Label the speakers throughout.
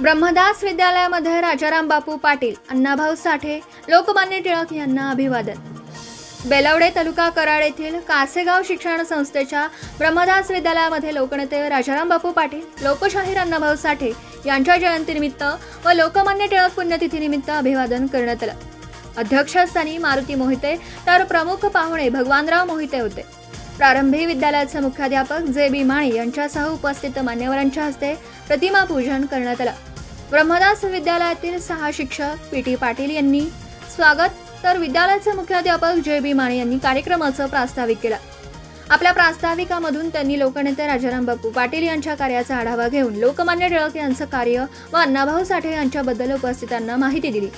Speaker 1: ब्रह्मदास विद्यालयामध्ये राजाराम बापू पाटील अण्णाभाऊ साठे लोकमान्य टिळक यांना अभिवादन. बेलवडे तालुका कराड येथील कासेगाव शिक्षण संस्थेच्या ब्रह्मदास विद्यालयामध्ये लोकनेते राजाराम बापू पाटील लोकशाहीर अण्णाभाऊ साठे यांच्या जयंतीनिमित्त व लोकमान्य टिळक पुण्यतिथीनिमित्त अभिवादन करण्यात आलं. अध्यक्षस्थानी मारुती मोहिते तर प्रमुख पाहुणे भगवानराव मोहिते होते. प्रारंभी विद्यालयाचे मुख्याध्यापक जे बी माळी यांच्यासह उपस्थित मान्यवरांच्या हस्ते प्रतिमा पूजन करण्यात आलं. ब्रह्मदास विद्यालयातील सहा शिक्षक पी टी पाटील यांनी स्वागत. तर विद्यालयाचे मुख्याध्यापक जे बी माने यांनी कार्यक्रमाचं प्रास्ताविक केलं. आपल्या प्रास्ताविकामधून त्यांनी लोकनेते राजाराम बापू पाटील यांच्या कार्याचा आढावा घेऊन लोकमान्य टिळक यांचं कार्य व अण्णाभाऊ साठे यांच्याबद्दल उपस्थितांना माहिती दिली.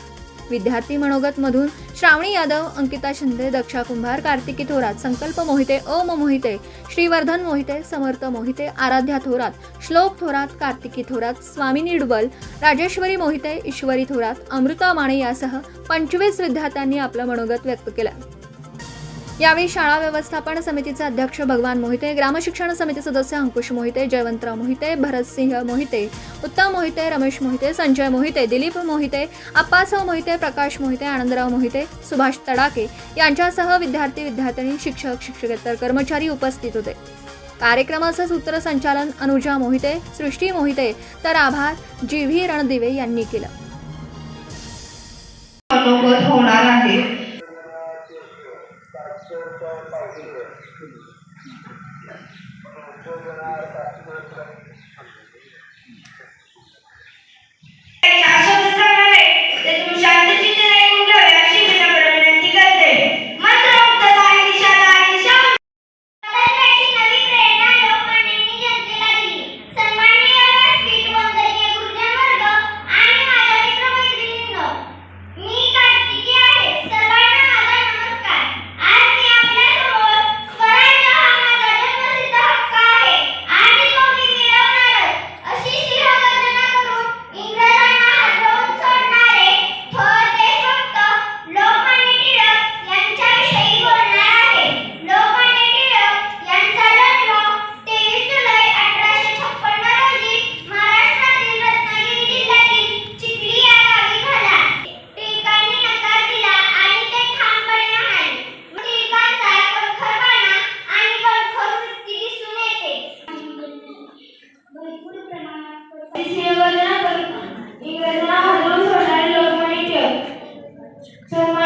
Speaker 1: विद्यार्थी मनोगत मधून श्रावणी यादव अंकिता शिंदे दक्षा कुंभार कार्तिकी थोरात संकल्प मोहिते ओम मोहिते श्रीवर्धन मोहिते समर्थ मोहिते आराध्या थोरात श्लोक थोरात कार्तिकी थोरात स्वामिनी डुबल राजेश्वरी मोहिते ईश्वरी थोरात अमृता माने यासह पंचवीस विद्यार्थ्यांनी आपलं मनोगत व्यक्त केलं. यावेळी शाळा व्यवस्थापन समितीचे अध्यक्ष भगवान मोहिते ग्रामशिक्षण समिती सदस्य अंकुश मोहिते जयवंतराव मोहिते भरतसिंह मोहिते उत्तम मोहिते रमेश मोहिते संजय मोहिते दिलीप मोहिते अप्पासाव मोहिते प्रकाश मोहिते आनंदराव मोहिते सुभाष तडाके यांच्यासह विद्यार्थी विद्यार्थिनी शिक्षक शिक्षकेतर कर्मचारी उपस्थित होते. कार्यक्रमाचं सूत्रसंचालन अनुजा मोहिते सृष्टी मोहिते तर आभार जी व्ही रणदिवे यांनी केलं.
Speaker 2: होणार आहे.
Speaker 3: Thank you. Sir,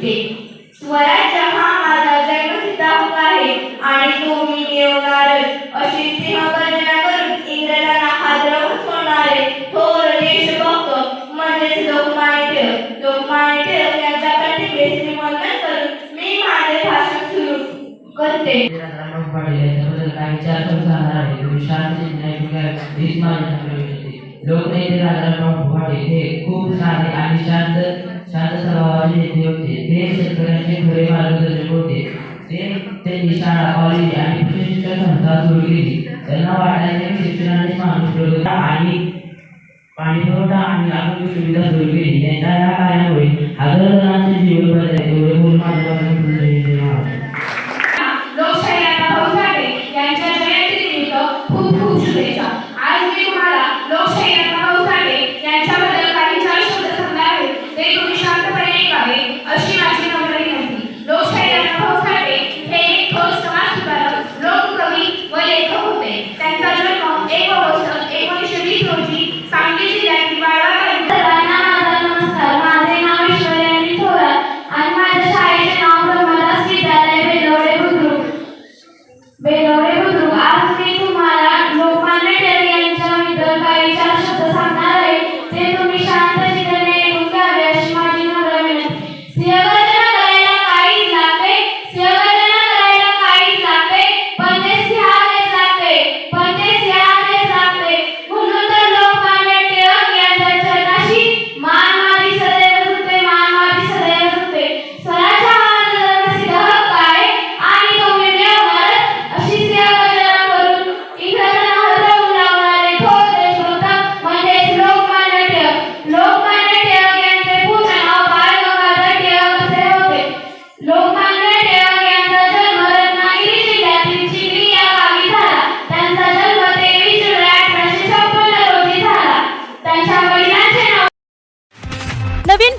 Speaker 3: दिसते स्वराज्य हा माझा जन्मसिद्ध हक्क आहे आणि तो मी मिळवणार
Speaker 4: अशी सिंहगर्जना करून इंद्रजाना हादरवून सोडणारे थोर देशभक्त म्हणजेच लोकमान्य टिळक. लोकमान्य टिळक यांच्या प्रतिमेस निमंत्रण करून मी माझे भाषण सुरू करते. लोकनेते राजाराम फुकाडे हे खूप साधे आणि शांत शांत स्वभाव स्वभावाचे होते ते शेतकऱ्यांचे खरे मार्गदर्शक होते. ते त्यांनी शाळा कॉलेज आणि प्रशिक्षण संस्था सुरू केली. त्यांना वाटायचे शिक्षणाने माणूस आणि पाणी पुरवठा आणि आरोग्य सुविधा सुरू केली. त्यांच्या या कार्यामुळे हजारो जणांचे जीवन बदलले